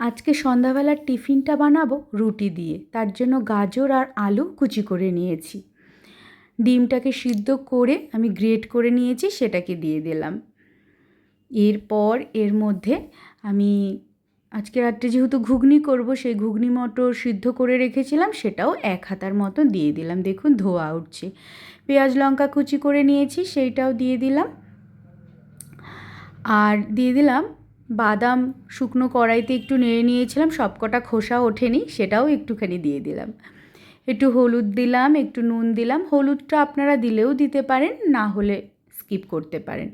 আজকে সন্ধ্যাবেলার টিফিনটা বানাবো রুটি দিয়ে। তার জন্য গাজর আর আলু কুচি করে নিয়েছি। ডিমটাকে সিদ্ধ করে আমি গ্রেট করে নিয়েছি, সেটাকে দিয়ে দিলাম। এরপর এর মধ্যে আমি আজকে রাত্রে যেহেতু ঘুগনি করব, সেই ঘুগনি মটর সিদ্ধ করে রেখেছিলাম, সেটাও এক হাতার মতো দিয়ে দিলাম। দেখুন, ধোয়া উঠছে। পেঁয়াজ লঙ্কা কুচি করে নিয়েছি, সেইটাও দিয়ে দিলাম। আর দিয়ে দিলাম বাদাম শুকনো কড়াইতে একটু নেড়ে নিয়েছিলাম, সবকটা খোসা ওঠেনি, সেটাও একটুখানি দিয়ে দিলাম। একটু হলুদ দিলাম, একটু নুন দিলাম, হলুদটা আপনারা দিলেও দিতে পারেন, না হলে স্কিপ করতে পারেন।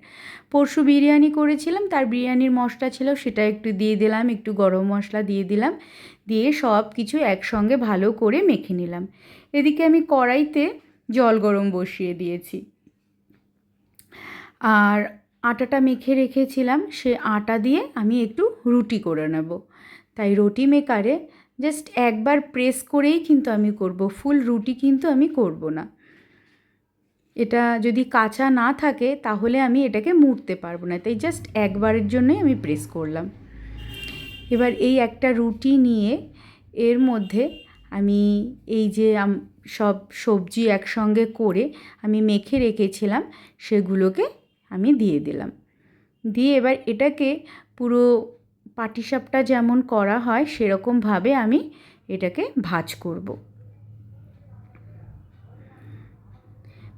পরশু বিরিয়ানি করেছিলাম, তার বিরিয়ানির মশলা ছিল, সেটা একটু দিয়ে দিলাম, একটু গরম মশলা দিয়ে দিলাম, দিয়ে সব কিছু একসঙ্গে ভালো করে মেখে নিলাম। এদিকে আমি কড়াইতে জল গরম বসিয়ে দিয়েছি। আর আটাটা মেখে রেখেছিলাম, সে আটা দিয়ে আমি একটু রুটি করে নেব। তাই রুটি মেকারে জাস্ট একবার প্রেস করেই কিন্তু আমি করব ফুল রুটি কিন্তু আমি করব না। এটা যদি কাঁচা না থাকে তাহলে আমি এটাকে মুড়তে পারব না, তাই জাস্ট একবারের জন্যই আমি প্রেস করলাম। এবার এই একটা রুটি নিয়ে এর মধ্যে আমি এই যে সব সবজি একসঙ্গে করে আমি মেখে রেখেছিলাম, সেগুলোকে আমি দিয়ে দিলাম। দিয়ে এবার এটাকে পুরো পাটিসাপটা যেমন করা হয়, সেরকমভাবে আমি এটাকে ভাজ করব।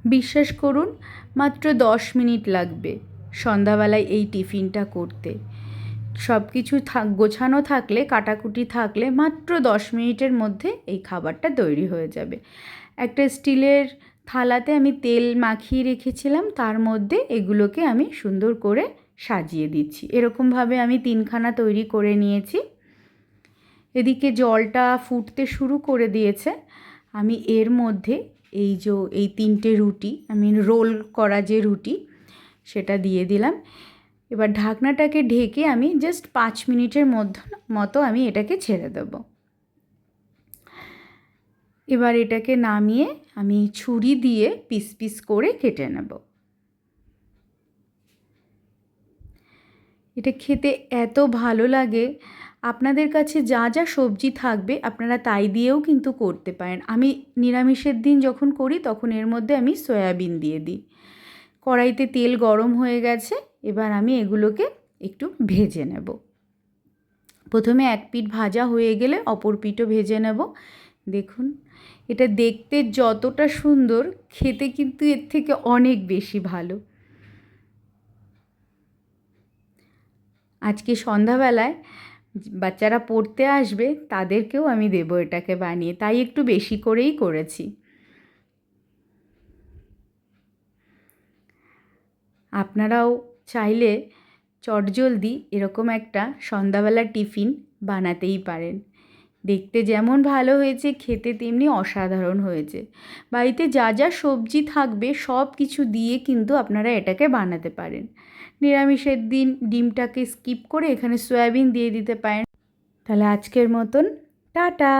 বিশ্বাস করুন, মাত্র দশ মিনিট লাগবে সন্ধ্যাবেলায় এই টিফিনটা করতে। সব কিছু থাক গোছানো থাকলে, কাটাকুটি থাকলে মাত্র দশ মিনিটের মধ্যে এই খাবারটা তৈরি হয়ে যাবে। একটা স্টিলের থালাতে আমি তেল মাখিয়ে রেখেছিলাম, তার মধ্যে এগুলোকে আমি সুন্দর করে সাজিয়ে দিচ্ছি। এরকমভাবে আমি তিনখানা তৈরি করে নিয়েছি। এদিকে জলটা ফুটতে শুরু করে দিয়েছে। আমি এর মধ্যে এই যে, এই তিনটে রুটি আমি রোল করা যে রুটি, সেটা দিয়ে দিলাম। এবার ঢাকনাটাকে ঢেকে আমি জাস্ট পাঁচ মিনিটের মধ্যে, মতো আমি এটাকে ছেড়ে দেব। এবার এটাকে নামিয়ে আমি ছুরি দিয়ে পিস পিস করে কেটে নেব। এটা খেতে এত ভালো লাগে। আপনাদের কাছে যা যা সবজি থাকবে আপনারা তাই দিয়েও কিন্তু করতে পারেন। আমি নিরামিষের দিন যখন করি তখন এর মধ্যে আমি সয়াবিন দিয়ে দিই। কড়াইতে তেল গরম হয়ে গেছে, এবার আমি এগুলোকে একটু ভেজে নেব। প্রথমে এক পিঠ ভাজা হয়ে গেলে অপর পিঠও ভেজে নেব। দেখুন। এটা দেখতে যতটা সুন্দর, খেতে কিন্তু এর থেকে অনেক বেশি ভালো। আজকে সন্ধ্যাবেলায় বাচ্চারা পড়তে আসবে, তাদেরকেও আমি দেবো এটাকে বানিয়ে। তাই একটু বেশি করেই করেছি। আপনারাও চাইলে চটজলদি এরকম একটা সন্ধ্যাবেলার টিফিন বানাতেই পারেন। দেখতে যেমন ভালো হয়েছে, খেতে তেমনি অসাধারণ হয়েছে। বাড়িতে যা যা সবজি থাকবে, সব কিছু দিয়ে কিন্তু আপনারা এটাকে বানাতে পারেন। নিরামিষের দিন ডিমটাকে স্কিপ করে এখানে সয়াবিন দিয়ে দিতে পারেন। তাহলে আজকের মতন, টাটা!